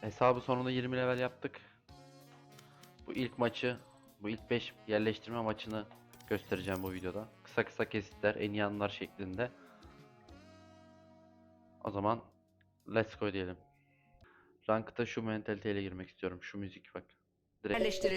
Hesabı sonunda 20 level yaptık. Bu ilk maçı, bu ilk 5 yerleştirme maçını göstereceğim bu videoda. Kısa kısa kesitler, en iyi anlar şeklinde. O zaman let's go diyelim. Ranked'a şu mentaliteyle girmek istiyorum. Şu müzik bak. Direkt Yerleştirin.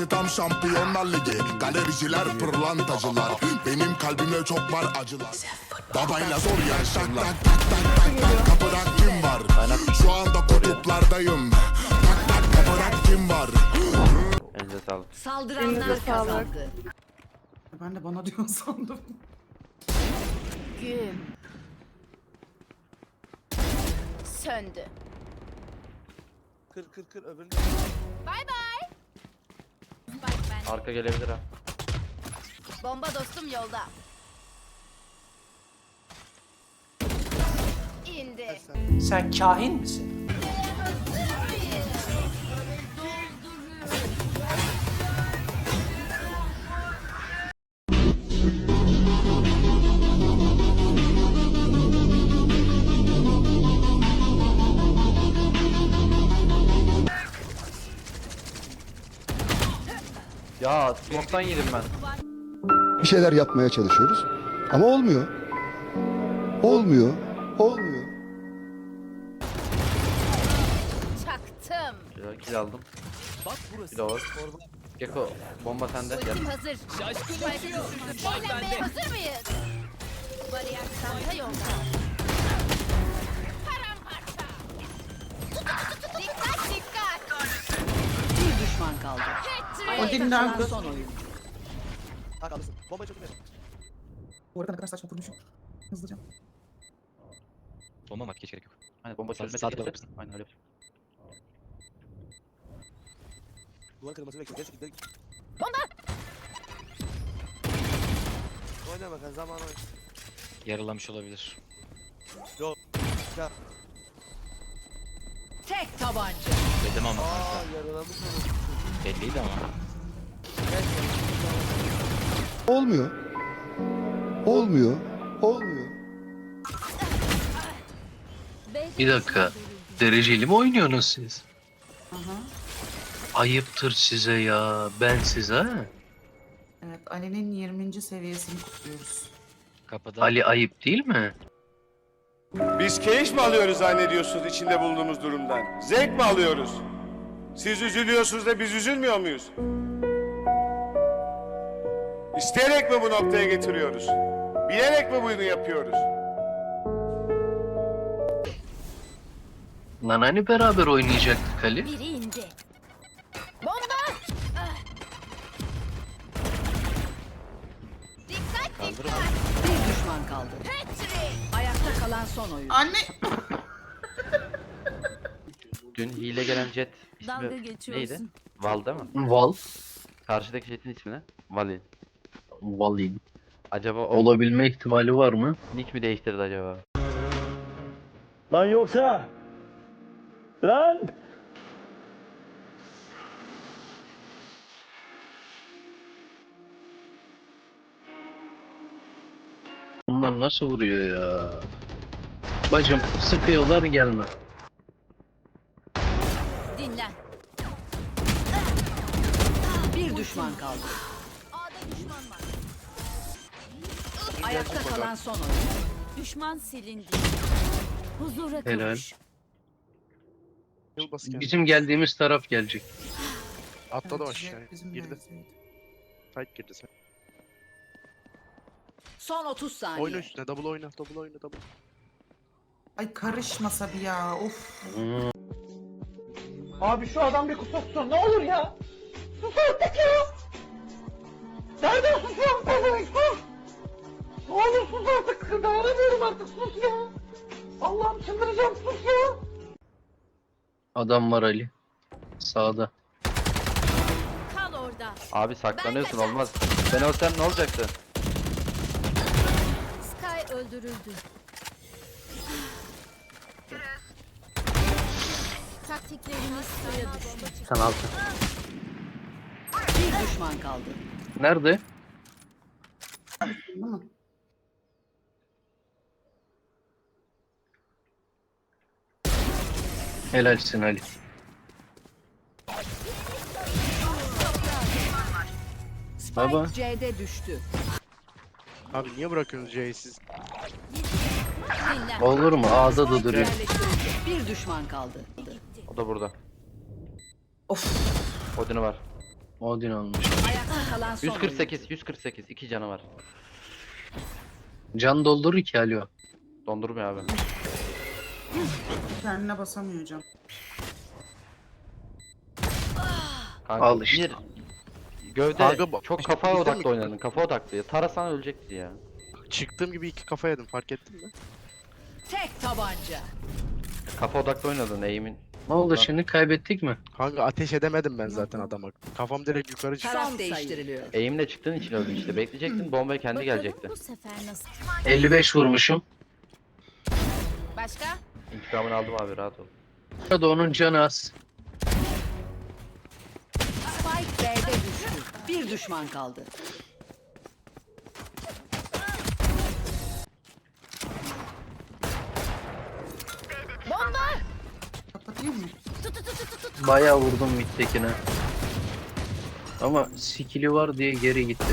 İçerisi tam şampiyonlar ligi Galericiler pırlantacılar Benim kalbimde çok var acılar Babayla zor yaşarlar Tak tak tak tak tak kapıda kim var Şu anda kutuplardayım Tak tak kapıda kim var Elinize sağlık. Saldıranlar Elinize sağlık. kazandı. Ben de bana diyor sandım. Güm. Söndü. Kır kır kır öbürünü. Bay bay. Arka gelebilir ha. Bomba dostum yolda. İndi. Sen kahin misin? Ya smoke'tan yedim ben. bir şeyler yapmaya çalışıyoruz ama olmuyor. Olmuyor. Olmuyor. Çaktım. Ya, kill aldım. Bak burası. Bir de var. Gecko bomba sende. Gel. Hazır. Eğlenmeye hazır mıyız? Bariyer çanta yolda. Paramparça. Dikkat dikkat. Bir düşman kaldı. Patrick. Odin'den kalan son oyun. Bak alırsın. Bombayı çok iyi. Bu arada ne kadar saçma kurmuşum. Hızlıca. Bomba var hiç gerek yok. Hani bomba çözmedi. sağ gelir. tıkla Aynen öyle. yapacağım. Duvar kırması bekliyor. Geç gidelim. Bomba. Oyna bakalım zaman oyna. Yaralamış olabilir. Tek tabanca. Dedim ama Aa yaralamış olur. Belliydi ama. Olmuyor. Olmuyor. Olmuyor. Bir dakika. Dereceli mi oynuyorsunuz siz? Ayıptır size ya. Ben size ha? Evet Ali'nin 20. seviyesini kutluyoruz. Kapıda Ali ayıp değil mi? Biz keyif mi alıyoruz zannediyorsunuz içinde bulunduğumuz durumdan? Zevk mi alıyoruz? Siz üzülüyorsunuz da biz üzülmüyor muyuz? İsteyerek mi bu noktaya getiriyoruz? Bilerek mi bunu yapıyoruz? Lan hani beraber oynayacaktık Ali? Biri indi. Bomba. Ah. Dikkat dikkat. Bir düşman kaldı. Ayakta kalan son oyun. Anne! Dün hile gelen jet Dalga ismi geçiyorsun. neydi? Val değil mi? Val. Karşıdaki jetin ismi ne? Valin. Valin. Acaba o Olabilme ihtimali var mı? nick mi değiştirdi acaba? Lan yoksa. Lan. Bunlar nasıl vuruyor ya? Bacım sıkıyorlar gelme. Dinlen. Bir düşman kaldı. A'da düşman var. Ayakta kalan son oyun. Düşman silindi. Huzura Helal. kavuş. Yıl bas kendini. Bizim geldiğimiz taraf gelecek. Atladı Evet, aşağıya. Girdi. Fight girdi sen. Son 30 saniye. Oyna üstüne. Double oyna. Double oyna. Double. Ay karışmasa bir ya of. Abi şu adam bir kusursun ne olur ya. Sus artık ya. Nereden susuyorsun pezevenk sus. Ne olur sus artık. Dayanamıyorum artık sus ya. Allah'ım çıldıracağım. sus ya. Adam var Ali. Sağda. Kal orada. Abi saklanıyorsun olmaz. Ben olsam ne olacaktı? Sky öldürüldü. Taktiklerimiz suya düştü. Sen altı. Bir düşman kaldı. Nerede? Helalsin Ali. Spike Baba. C'de düştü. Abi niye bırakıyorsunuz C'yi siz? Olur mu? A'da da duruyor. Bir düşman kaldı. Da burada. Of. Odin'i var. Odin almış. Ayakta kalan son 148, 148. 2 canı var. Can doldurur ki Ali o. Dondurmuyor abi. Kendine basamıyor hocam. Kanka, Al işte. Bir, gövde Kanka bak- çok kafa bizde odaklı mi? oynadın. Kafa odaklı. Tarasan ölecekti ya. Çıktığım gibi iki kafa yedim fark ettin mi? Tek tabanca. Kafa odaklı oynadın eğimin. Ne oldu Lan. şimdi kaybettik mi? Kanka ateş edemedim ben zaten adama. Kafam direkt yukarı çıktı. Taraf değiştiriliyor. Eğimle çıktığın için öldün işte. Bekleyecektin bombaya kendi Bakalım gelecekti. Bu sefer nasıl? 55 vurmuşum. Başka? İntikamını aldım abi rahat ol. Ya da onun canı az. Spike B'de düştü. Bir düşman kaldı. Bomba! Kapatayım mı? Bayağı vurdum midtekine. Ama skill'i var diye geri gitti.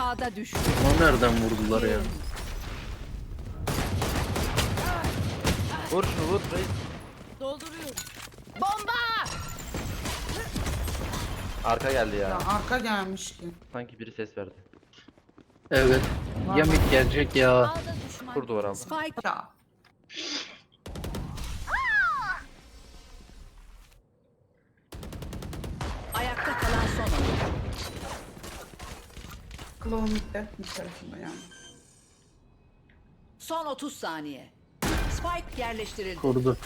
A'da düştü. O nereden vurdular ya? Vur şunu vur reis. Dolduruyorum. Bomba! Arka geldi ya. Ya arka gelmiş ki. Sanki biri ses verdi. Evet. Ya mid gelecek ya. Alda düşman. Kur duvar aldı. Spike Ya. Ayakta kalan son oyuncu. Claw midde. Bir tarafında yani. Son 30 saniye. Spike yerleştirildi. Kurdu.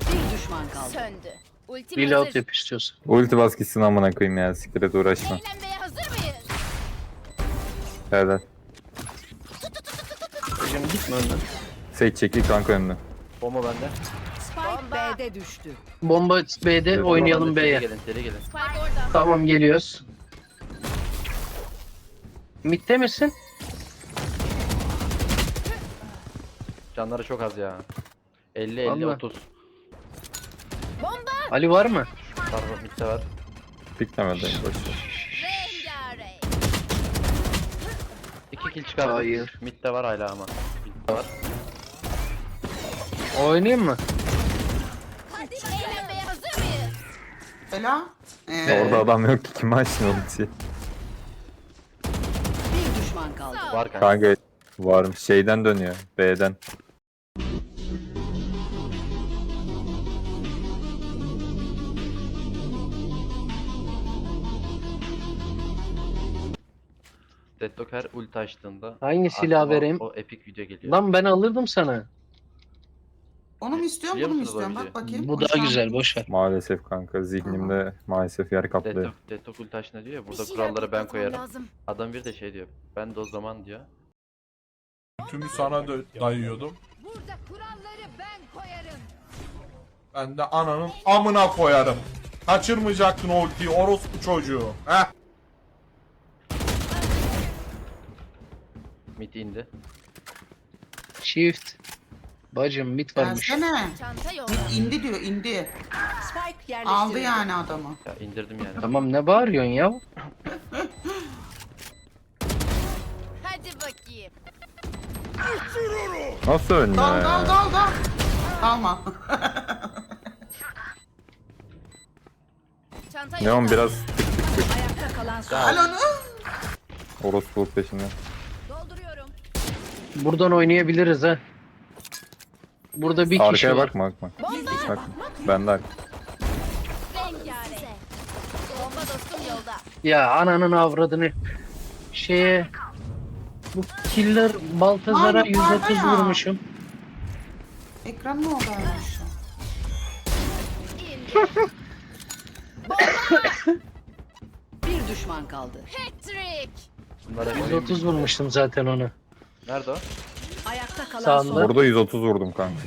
Bir düşman kaldı. Söndü. Ultim Reload hazır. yap istiyorsan. Ulti bas gitsin amına koyayım ya. Siktir et uğraşma. Eğlenmeye hazır mıyız? Helal. Hocam gitme önden. Sey çekil kanka önüne. Bomba bende. B'de düştü. Bomba B'de oynayalım B'ye. gelin seri gelin. Spike orada. Tamam geliyoruz. Mid'de misin? Canları çok az ya. 50 50 Vallahi. 30. Bomba! Ali var mı? Var mitte var. Piklemedeyim boşver. Rengarenk. 2 kill çıkardık. Hayır. Mitte var hala ama. Mitte var. Oynayayım mı? Bela. Ee, Orada adam yok ki kime açtın ultiyi? Bir düşman kaldı. Var kanka. Kanka varmış şeyden dönüyor. B'den. Deadlock her ulti açtığında Hangi silah aklıma vereyim? O epic video geliyor. Lan ben alırdım sana. Onu mu istiyorsun Biliyor bunu mu musunuz istiyorsun? Bak bakayım. Bu daha güzel boş ver. Maalesef kanka zihnimde maalesef yer kaplıyor. Deadlock ulti açtığında diyor ya burada şeyler kuralları ben patlatmam koyarım. lazım. Adam bir de şey diyor. Ben de o zaman diyor. Tümü sana dö- dayıyordum. Burada kuralları ben koyarım. Ben de ananın amına koyarım. Kaçırmayacaktın o ultiyi orospu çocuğu. Heh. Mid indi. Shift. Bacım mid varmış. Gelsene. Çanta. İndi diyor indi. Spike yerleştirildi. Aldı yani adamı. Ya indirdim yani. Tamam ne bağırıyorsun ya? Hadi bakayım. Nasıl önüne? Dal dal dal dal. Dalma. Çanta Neon yolda. biraz tık tık tık. Ayakta kalan son Al onu. Orospu peşinde. Dolduruyorum. Buradan oynayabiliriz ha. Burada bir kişi Arkaya var. bakma bakma. Bomba! Bak. Ben de arka. Rengarenk. Bomba dostum yolda. Ya ananın avradını. Şeye Bu killer Baltazar'a Ay, yukarıda 130 ya. vurmuşum. Ekran ne oldu an? Bir düşman kaldı. Patrick. Bunlara 130 vurmuştum zaten onu. Nerede o? Ayakta kalan Sağında. son Orada 130 vurdum kanka.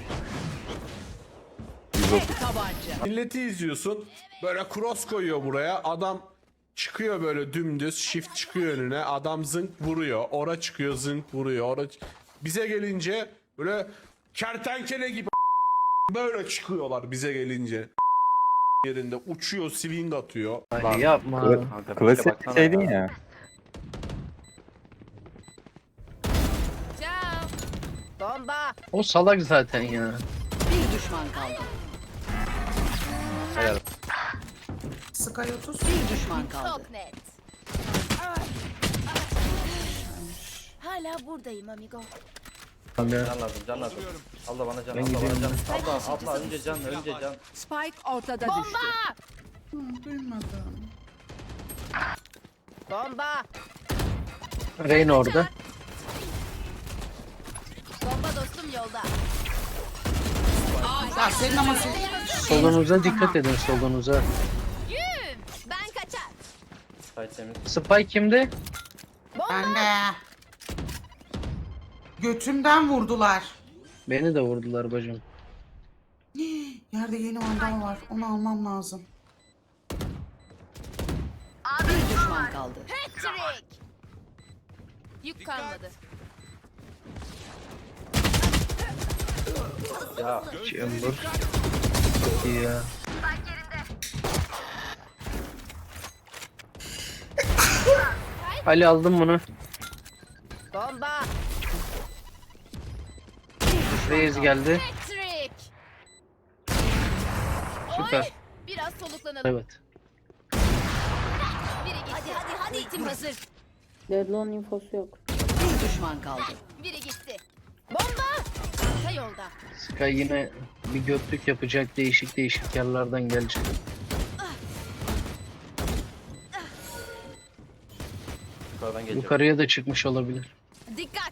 tek tabanca. Milleti izliyorsun. Böyle cross koyuyor buraya. Adam çıkıyor böyle dümdüz. Shift çıkıyor önüne. Adam zınk vuruyor. Ora çıkıyor zınk vuruyor. Ora bize gelince böyle kertenkele gibi böyle çıkıyorlar bize gelince. yerinde uçuyor, swing atıyor. Ay yapma. Kanka, bir Klasik şeye bir baksana şeydin ya. Bomba. O salak zaten ya. Bir düşman kaldı. Helal. Sky 30. Bir düşman kaldı. Çok net. Hala buradayım amigo. Can lazım, can lazım. Allah bana can, Ben Allah bana gidiyorum. can. Allah, abla önce can, önce can. Spike ortada düştü. Bomba. Hı, duymadım. Bomba. Rain orada. Bomba dostum yolda. Ya senin ama senin... Solunuza dikkat edin solunuza. Yüm. Ben kaçar. Temiz. Spy kimde? Ben de. Götümden vurdular. Beni de vurdular bacım. Yerde yeni vandal var. Onu almam lazım. Bir düşman kaldı. Patrick. Yük kalmadı. Ya Chamber. Çok iyi ya. Ali aldım bunu. Bomba. Reis geldi. Süper. Biraz soluklanalım. Evet. Hadi hadi hadi. Ultim hazır. Deadlock'un infosu yok. Bir düşman kaldı. Yolda. Sky yine bir göklük yapacak değişik değişik yerlerden gelecek. yukarıdan geliyor. Yukarıya da çıkmış olabilir. Dikkat.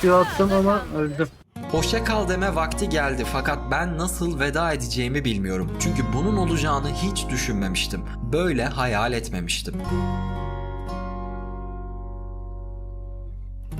Q attım ama öldüm. Hoşça kal deme vakti geldi fakat ben nasıl veda edeceğimi bilmiyorum. Çünkü bunun olacağını hiç düşünmemiştim. Böyle hayal etmemiştim.